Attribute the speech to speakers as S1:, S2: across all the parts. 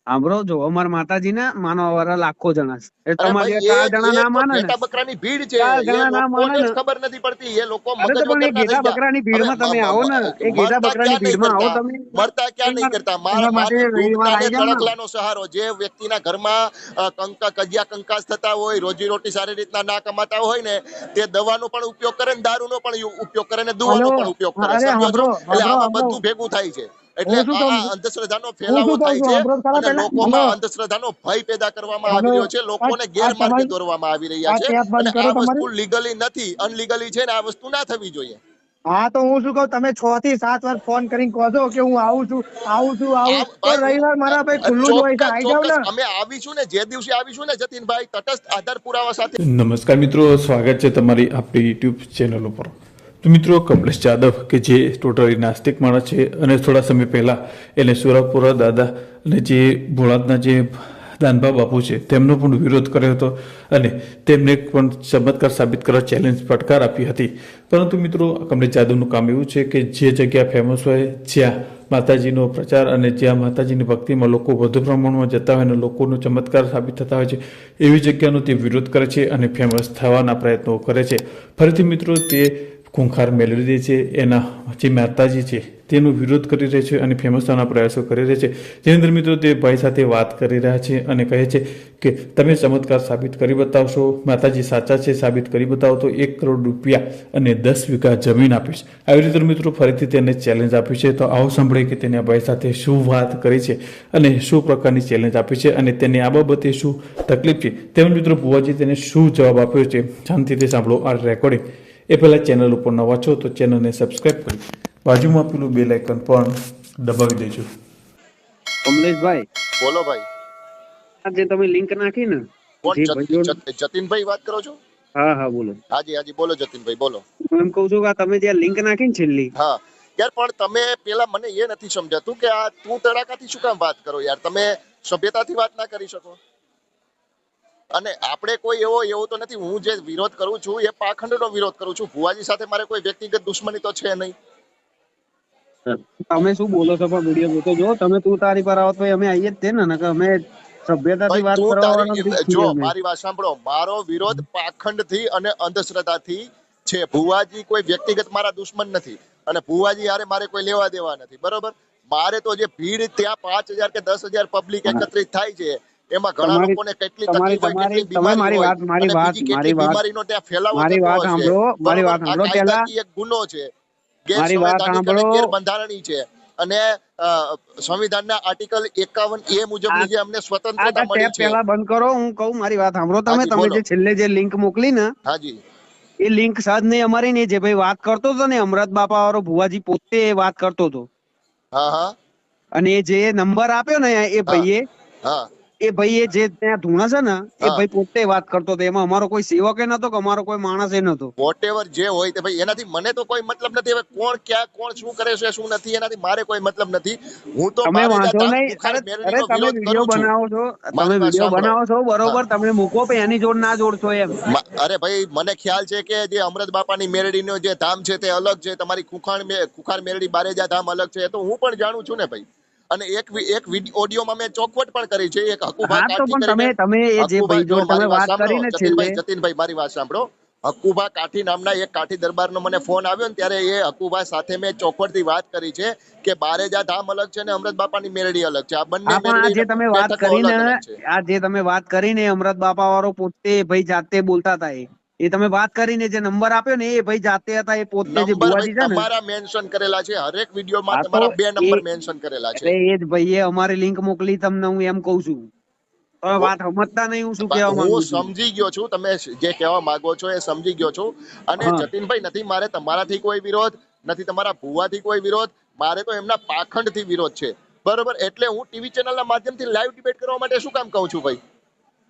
S1: સાંભળો જો અમાર માતાજી ના માનવા લાખો જણા છે. તમારે ચાર જણા ના માને ને.
S2: બકરા ની ભીડ છે.
S1: જણા ના માને
S2: ખબર નથી પડતી એ લોકો મગજ
S1: પણ એ ઘેટા
S2: ગયા.
S1: બકરાની ભીડમાં
S2: હવે
S1: તમે આવો ને. એ ઘેટા
S2: બકરા ની
S1: ભીડમાં આવો તમે.
S2: મરતા ક્યાં નહીં કરતા? મારા
S1: માટે
S2: ને
S1: ને.
S2: તણખલાનો સહારો. જે વ્યક્તિના ઘરમાં કંકા કજિયા કંકાસ થતા હોય રોજી રોટી સારી રીતના ના કમાતા હોય ને તે દવાનો પણ ઉપયોગ કરે ને દારૂનો પણ ઉપયોગ કરે ને દુવાનો. પણ ઉપયોગ કરે. એટલે આમાં બધું ભેગું થાય છે. એટલે
S1: હું શું કહું?
S2: અંધશ્રદ્ધાનો ફેલાવો થાય
S1: છે?
S2: અને લોકોમાં અંધશ્રદ્ધાનો ભય પેદા કરવામાં આવી રહ્યો છે. લોકોને
S1: આ- આ
S2: ગેરમાર્ગે દોરવામાં આવી રહ્યા છે અને આ વસ્તુ લીગલી નથી અનલીગલી છે ને આ વસ્તુ ના થવી જોઈએ.
S1: હા તો હું શું કહું? તમે છ થી સાત વાર ફોન કરીને કહો છો કે હું આવું છું આવું છું આવું તો રવિવાર મારા ભાઈ ખુલ્લું જ હોય છે. આવી જાવ ને.
S2: અમે આવીશું ને જે દિવસે આવીશું ને જતીનભાઈ તટસ્થ આધાર પુરાવા સાથે.
S3: નમસ્કાર મિત્રો સ્વાગત છે તમારી આપણી યુટ્યુબ ચેનલ ઉપર. તો મિત્રો, કમલેશ જાદવ, કે જે ટોટલી નાસ્તિક માણસ છે, અને થોડા સમય પહેલાં એને સુરાપુરા દાદા અને જે ભોળાતના જે દાનભા બાપુ છે, તેમનો પણ વિરોધ કર્યો હતો અને તેમને પણ ચમત્કાર સાબિત કરવા ચેલેન્જ ફટકાર આપી હતી. પરંતુ મિત્રો, કમલેશ જાદવનું કામ એવું છે કે જે જગ્યા ફેમસ હોય, જ્યાં માતાજીનો પ્રચાર અને જ્યાં માતાજીની ભક્તિમાં લોકો વધુ પ્રમાણમાં જતા હોય અને લોકોનો ચમત્કાર સાબિત થતા હોય છે, એવી જગ્યાનો તે વિરોધ કરે છે અને ફેમસ થવાના પ્રયત્નો કરે છે. ફરીથી મિત્રો, તે ખૂંખાર મેળવી રહી છે, એના જે માતાજી છે, તેનો વિરોધ કરી રહે છે અને ફેમસ થવાના પ્રયાસો કરી રહે છે. જેની અંદર મિત્રો તે ભાઈ સાથે વાત કરી રહ્યા છે અને કહે છે કે, તમે ચમત્કાર સાબિત કરી બતાવશો, માતાજી સાચા છે સાબિત કરી બતાવો તો એક કરોડ રૂપિયા અને દસ વીઘા જમીન આપીશ. આવી રીતે મિત્રો ફરીથી તેને ચેલેન્જ આપી છે. તો આવો સાંભળીએ કે તેને ભાઈ સાથે શું વાત કરી છે અને શું પ્રકારની ચેલેન્જ આપી છે અને તેને આ બાબતે શું તકલીફ છે. તેમજ મિત્રો ભુવાજી તેને શું જવાબ આપ્યો છે? શાંતિથી સાંભળો આ રેકોર્ડિંગ એ પહેલાં ચેનલ ઉપર નવા છો તો ચેનલને સબસ્ક્રાઈબ કરી બાજુમાં પેલું બેલ આઇકન પણ દબાવી દેજો.
S1: કમલેશભાઈ
S2: બોલો ભાઈ.
S1: આજે તમે લિંક નાખી ને જે ભાઈઓ-
S2: જતીનભાઈ વાત કરો છો?
S1: હા હા બોલો.
S2: હાજી હાજી બોલો જતીનભાઈ બોલો.
S1: હું એમ કહું છું કે આ તમે જે લિંક નાખી ને છેલ્લી
S2: હા યાર પણ તમે પેલા મને એ નથી સમજાતું કે આ તું તડાકાથી શું કામ વાત કરો યાર? તમે સભ્યતાથી વાત ના કરી શકો. અને આપણે કોઈ એવો એવો તો નથી. હું જે વિરોધ કરું છું એ પાખંડનો વિરોધ કરું છું. ભુવાજી સાથે મારે કોઈ વ્યક્તિગત દુશ્મની તો છે નહીં.
S1: તમે શું બોલો છો પણ વીડિયો જોતો? જો તમે તું તારી પર આવો તો અમે આવીએ જ તે ને નકર અમે સભ્યતાથી વાત
S2: તું
S1: કરવા
S2: તારી
S1: વાળા
S2: જો મારી વાત સાંભળો. મારો વિરોધ પાખંડથી અને અંધશ્રદ્ધાથી છે. ભુવાજી કોઈ વ્યક્તિગત મારા દુશ્મન નથી. અને ભુવાજી યારે મારે કોઈ લેવા દેવા નથી. બરોબર? મારે તો જે ભીડ ત્યાં પાંચ હજાર કે દસ હજાર પબ્લિક એકત્રિત થાય છે એમાં ઘણા લોકોને કેટલી તકલીફ હોય કેટલી બીમારી હોય
S1: મારી વાત- મારી વાત-
S2: બીમારીનો ત્યાં ફેલાવો
S1: મારી વાત. સાંભળો, મારી વાત સાંભળો. પહેલા.
S2: એક ગુનો છે.
S1: મારી વાત સાંભળો.
S2: ગેરબંધારણીય છે. અને સંવિધાનના આર્ટિકલ એકાવન એ મુજબની જે અમને સ્વતંત્રતા મળી છે.
S1: પહેલા બંધ કરો હું કહું મારી વાત સાંભળો. તમે તમે જે છેલ્લે જે લિંક મોકલી ને
S2: હાજી.
S1: એ લિંક સાદ નહીં અમારી નહીં જે ભાઈ વાત કરતો હતો ને અમરત બાપા વાળો ભુવાજી પોતે એ વાત કરતો હતો.
S2: હા હા.
S1: અને જે નંબર આપ્યો ને એ ભાઈએ
S2: હા.
S1: એ ભાઈ એ જે ત્યાં ધૂણા છે ને એ ભાઈ પોતે વાત કરતો હતો. એમાં અમારો કોઈ સેવક એ નતો કે અમારો કોઈ માણસ એ નતો.
S2: વોટેવર જે હોય તે ભાઈ એનાથી મને તો કોઈ મતલબ નથી. હવે કોણ ક્યાં કોણ શું કરે છે શું નથી એનાથી મારે કોઈ મતલબ નથી. હું તો
S1: તમે વાંધો નહીં. અરે તમે વીડિયો. બનાવો છો. તમે વીડિયો. બનાવો છો બરોબર. તમે મૂકો પણ એની જોડ ના જોડશો એમ.
S2: અરે ભાઈ મને ખ્યાલ છે કે જે અમૃત બાપાની મેરડીનો જે ધામ છે તે અલગ છે. તમારી કુખાણ કુખાર મેરડી બારેજા ધામ અલગ છે તો હું પણ જાણું છું ને ભાઈ. અને એક એક ઓડિયોમાં મેં ચોખવટ પણ કરી છે એક હકુભાઈ કાઠી
S1: તમે તમે એ જે ભાઈ
S2: જો
S1: તમે
S2: વાત
S1: કરીને
S2: જતીનભાઈ જતીનભાઈ મારી વાત સાંભળો. હકુભા કાઠી નામના એક કાઠી દરબારનો મને ફોન આવ્યો ને ત્યારે એ હકુભા સાથે મેં ચોખવટથી વાત કરી છે કે બારેજા ધામ અલગ છે ને અમૃત બાપાની મેરડી અલગ છે. આ બંને
S1: જે તમે વાત કરીને આ જે તમે વાત કરીને અમરત બાપા વાળો પોતે ભાઈ જાતે બોલતા હતા એ. એ તમે વાત કરીને જે નંબર આપ્યો ને એ ભાઈ જાતે હતા એ પોતે જે
S2: નંબર
S1: ભુવાજી છે ને.
S2: તમારા મેન્શન કરેલા છે હરેક વિડીયોમાં
S1: હા
S2: તમારા બે નંબર મેન્શન કરેલા છે.
S1: એ જ ભાઈએ અમારી લિંક મોકલી તમને હું એમ કઉ છું. વાત સમજતા નહીં હું શું કહેવા માંગુ છું?
S2: સમજી ગયો છું તમે જે કહેવા માંગો છો એ સમજી ગયો છું. અને જતીનભાઈ નથી મારે તમારાથી કોઈ વિરોધ નથી તમારા ભુવાથી કોઈ વિરોધ મારે તો એમના પાખંડથી વિરોધ છે. બરોબર? એટલે હું ટીવી ચેનલના માધ્યમથી લાઈવ ડિબેટ કરવા માટે શું કામ કહું છું ભાઈ?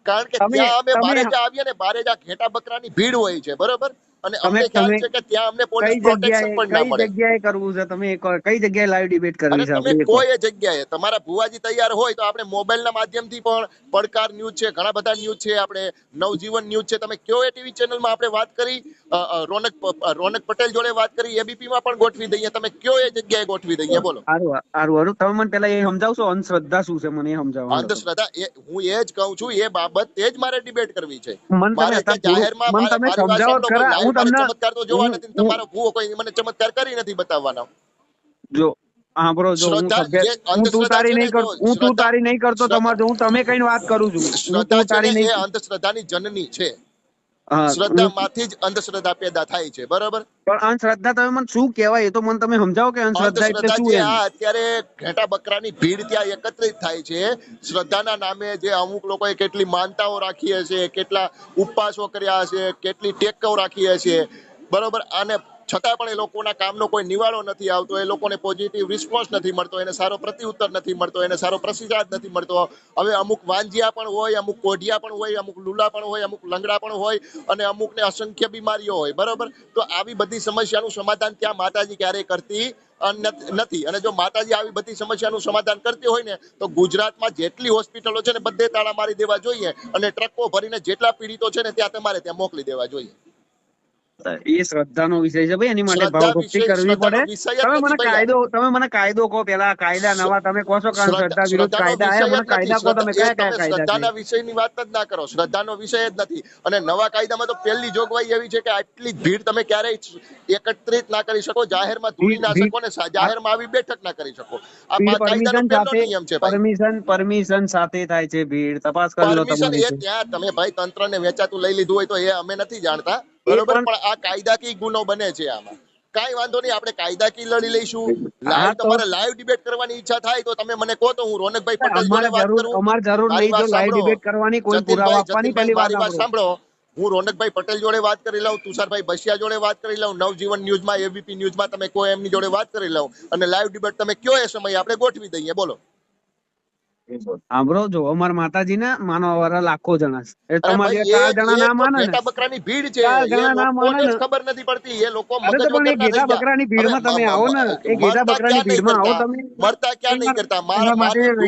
S2: કારણ કે ત્યાં અમે
S1: બારે
S2: જા આવીએ ને બારેજા ઘેટા બકરાની ભીડ હોય છે બરોબર? અને અમને ખ્યાલ છે કે ત્યાં અમને પોલીસ પ્રોટેક્શન પણ ના
S1: કઈ જગ્યાએ કરવું છે? તમે કઈ જગ્યાએ લાઈવ ડિબેટ કરવી છે
S2: તમે? કોઈ જગ્યાએ તમારા ભુવાજી તૈયાર હોય તો આપણે મોબાઈલના માધ્યમથી પણ પડકાર ન્યૂઝ છે ઘણા બધા ન્યૂઝ છે આપણે નવજીવન ન્યૂઝ છે તમે કયો એ ટીવી ચેનલમાં આપણે વાત કરી? રોનક રોનક પટેલ જોડે વાત કરી એબીપી માં પણ ગોઠવી દઈએ. તમે કયો એ જગ્યાએ ગોઠવી દઈએ? બોલો.
S1: સારું સારું તમે મને પેલા એ સમજાવશો? અંધશ્રદ્ધા શું છે? મને એ સમજાવો
S2: અંધશ્રદ્ધા એ હું એ જ કહું છું એ બાબત તે જ મારે ડિબેટ કરવી છે.
S1: મને તમે
S2: જાહેરમાં
S1: મને તમે સમજાવો ખરા. હું તમને
S2: ચમત્કાર તો જોવા નથી તમારો ભૂવો કોઈ મને ચમત્કાર કરી નથી બતાવવાનો.
S1: જો સાંભળો જો હું તું તારી નહીં કર હું તું તારી નહીં કરતો તમારે હું તમે કઈ વાત કરું છું.
S2: એ અંધશ્રદ્ધાની જનની છે. શ્રદ્ધામાંથી જ અંધશ્રદ્ધા પેદા થાય છે બરાબર?
S1: પણ અંધશ્રદ્ધા તમે મને શું કહેવાય? એ તો મને તમે સમજાવો કે અંધશ્રદ્ધા એટલે શું
S2: છે અત્યારે ઘેટા બકરાની ભીડ ત્યાં એકત્રિત થાય છે. શ્રદ્ધાના નામે જે અમુક લોકોએ કેટલી માનતાઓ રાખી હશે કેટલા ઉપવાસો કર્યા હશે કેટલી ટેકવ રાખી હશે બરોબર? અને છતાં પણ એ લોકોના કામનો કોઈ નિવાળો નથી આવતો, એ લોકોને પોઝિટિવ રિસ્પોન્સ નથી મળતો, એને સારો પ્રતિઉત્તર નથી મળતો, એને સારો પ્રતિસાદ નથી મળતો. હવે અમુક વાંજિયા પણ હોય, અમુક કોઢિયા પણ હોય, અમુક લુલા પણ હોય, અમુક લંગડા પણ હોય અને અમુકને અસંખ્ય બીમારીઓ હોય, બરાબર? તો આવી બધી સમસ્યાનું સમાધાન ત્યાં માતાજી ક્યારેય કરતી નથી. અને જો માતાજી આવી બધી સમસ્યાનું સમાધાન કરતી હોય ને, તો ગુજરાતમાં જેટલી હોસ્પિટલો છે ને, બધે તાળા મારી દેવા જોઈએ અને ટ્રકો ભરીને જેટલા પીડિતો છે ને, ત્યાં તમારે ત્યાં મોકલી દેવા જોઈએ.
S1: એ શ્રદ્ધાનો વિષય છે. ભાઈ એની માટે ભાવભક્તિ કરવી પડે. તમે મને કાયદો તમે મને કાયદો કહો પેલા કાયદા નવા તમે કહો છો કારણ શ્રદ્ધા વિરુદ્ધ કાયદા? આયા મને કાયદા કહો તમે. કયા કયા કાયદા
S2: શ્રદ્ધાના વિષયની વાત જ ના કરો. શ્રદ્ધાનો વિષય જ નથી. અને નવા કાયદામાં તો પહેલી જોગવાઈ એવી છે કે આટલી ભીડ તમે ક્યારેય એકત્રિત ના કરી શકો જાહેરમાં ધૂળી ના શકો ને જાહેરમાં આવી બેઠક ના કરી શકો. આ કાયદાનો
S1: પરમિશન
S2: પહેલો નિયમ છે
S1: પરમિશન પરમિશન સાથે થાય છે ભીડ. તપાસ કરી લો તમે
S2: એ ત્યાં તમે ભાઈ તંત્રને વેચાતું લઈ લીધું હોય તો એ અમે નથી જાણતા. બરોબર?
S1: પણ-
S2: આ કાયદાકીય ગુનો બને છે આમાં. કાંઈ વાંધો નહીં આપણે કાયદાકીય લડી લઈશું. લાઈવ તમારે લાઈવ ડિબેટ કરવાની ઈચ્છા થાય તો તમે મને કહો તો હું રોનકભાઈ પટેલ જોડે વાત કરું.
S1: અમારે જરૂર નહીં જો લાઈવ
S2: સાંભળો.
S1: ડિબેટ કરવાની કોઈ પુરાવા આપવાની પહેલી વાત
S2: સાંભળો. હું રોનકભાઈ પટેલ જોડે વાત કરી લઉં તુષારભાઈ બસિયા જોડે વાત કરી લઉં નવજીવન ન્યૂઝમાં એબીપી ન્યૂઝમાં તમે કોઈ એમની જોડે વાત કરી લઉં. અને લાઈવ ડિબેટ તમે કયો એ સમય આપણે ગોઠવી દઈએ બોલો.
S1: સાંભળો જો અમારા માતાજી ને માનવા વાળા લાખો જણા છે
S2: અરે
S1: ચાર જણા ના માને ને
S2: ઘેટા બકરાની ભીડ છે
S1: ચાર જણા ના માને ને.
S2: ખબર નથી પડતી એ લોકો મગજ
S1: પણ એ ઘેટા. બકરાની ભીડમાં તમે આવો ને, એ ઘેટા બકરાની ભીડમાં આવો તમે.
S2: મરતા ક્યાં નહીં કરતા મારા
S1: માટે
S2: ને.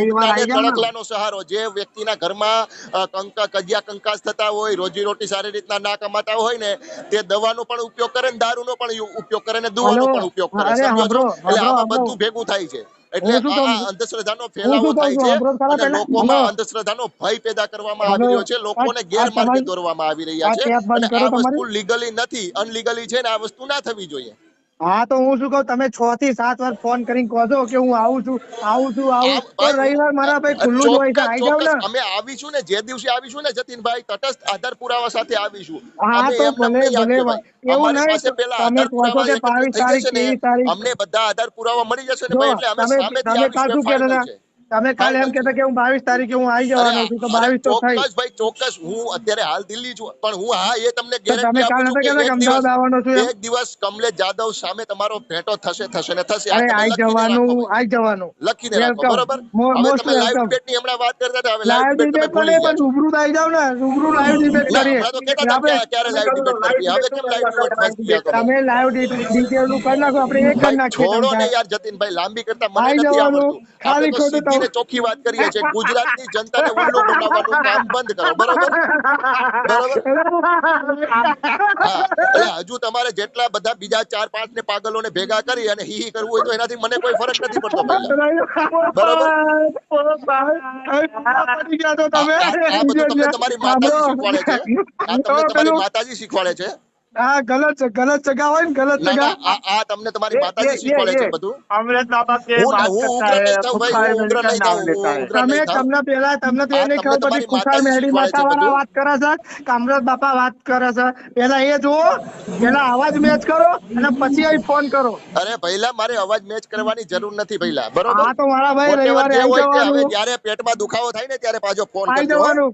S2: તણખલાનો સહારો જે વ્યક્તિના ઘરમાં કંકા કજિયા કંકાસ થતા હોય રોજી રોટી સારી રીતના ના કમાતા હોય ને તે દવાનો પણ ઉપયોગ કરે ને દારૂનો પણ ઉપયોગ કરે ને દુવાનો પણ ઉપયોગ કરે? એટલે આમાં બધું ભેગું થાય છે એટલે આ અંધશ્રદ્ધાનો ફેલાવો થાય
S1: છે?
S2: અને. લોકોમાં. અંધશ્રદ્ધાનો ભય પેદા કરવામાં આવી રહ્યો છે. લોકોને ગેરમાર્ગે દોરવામાં આવી રહ્યા છે. અને આ વસ્તુ લીગલી નથી અનલીગલી છે ને આ વસ્તુ ના થવી જોઈએ.
S4: હા તો હું શું કહું? તમે છ થી સાત વાર ફોન કરીને કહો છો કે હું આવું છું આવું છું આવું તો રવિવાર મારા ભાઈ ખુલ્લું જ હોય છે આવી જાવ ને.
S2: અમે આવીશું ને જે દિવસે આવીશું ને જતીનભાઈ તટસ્થ આધાર પુરાવા સાથે આવીશું
S4: હા, તો ભલે, ભલે. એવું નહીં,
S2: પેલા
S4: તમે કહો છો કે
S2: એકત્રિત
S4: 22
S2: થઈ જશે ને
S4: તારીખ, 23 તારીખ.
S2: અમને બધા આધાર પુરાવા મળી જશે ને ભાઈ એટલે અમે સામે
S4: તમે
S2: આવીશું
S4: કાચું
S2: એ.
S4: તમે કાલે એમ કહેતા કે હું બાવીસ તારીખે હું આવી જવાનો છું તો બાવીસ તો થઈ.
S2: ચોક્કસ ભાઈ ચોક્કસ. હું અત્યારે હાલ દિલ્હી છું. પણ હું હા એ તમને ગેરંટી આપું છું કે
S4: અમદાવાદ આવવાનો છું
S2: એક દિવસ કમલેશ જાદવ સામે તમારો ભેટો થશે થશે ને થશે.
S4: અરે આવી જવાનું. આવી જવાનું.
S2: લખીને રાખો. બરોબર? હવે તમે લાઈવ. ડિબેટની હમણાં વાત કરતા હતા હવે લાઈવ ડિબેટ તમે
S4: ડિબેટ પણ રૂબરૂ આવી જાવ ને રૂબરૂ લાઈવ ડિબેટ કરીએ. આપણે-
S2: ક્યારે- લાઈવ live કરીએ. હવે કેમ લાઈવ debate તમે?
S4: લાઈવ ડિટેલનું કરી નાખો આપણે એક કરી નાખીએ
S2: છોડો ને યાર જતીનભાઈ લાંબી કરતા મને નથી આવડતું.
S4: ખાલી ખોટું
S2: સીધી ને ચોખ્ખી વાત કરીએ છીએ. ગુજરાતની જનતાને ઉલ્લુ બનાવવાનું કામ બંધ કરો. બરોબર? બરોબર? હજુ તમારે જેટલા બધા બીજા ચાર પાંચ ને પાગલોને ભેગા કરી અને હી કરવું હોય તો એનાથી મને કોઈ ફરક નથી પડતો બરોબર. આ બધું તમને તમારી માતાજી શીખવાડે છે. આ તમને તમારી માતાજી શીખવાડે છે.
S4: હા ગલત ગલત હોય
S2: તમારી અમૃત
S4: વાત કરે છે બાપા વાત કરે છે. પેલા એ જુઓ પેલા અવાજ મેચ કરો અને પછી અહીં ફોન કરો.
S2: અરે પહેલા મારે અવાજ મેચ કરવાની જરૂર નથી પહેલા બરોબર?
S4: હા તો મારા ભાઈ રવિવારે આવી જવાનું.
S2: જ્યારે પેટમાં દુખાવો થાય ને ત્યારે પાછો ફોન
S4: કરી
S2: કરજો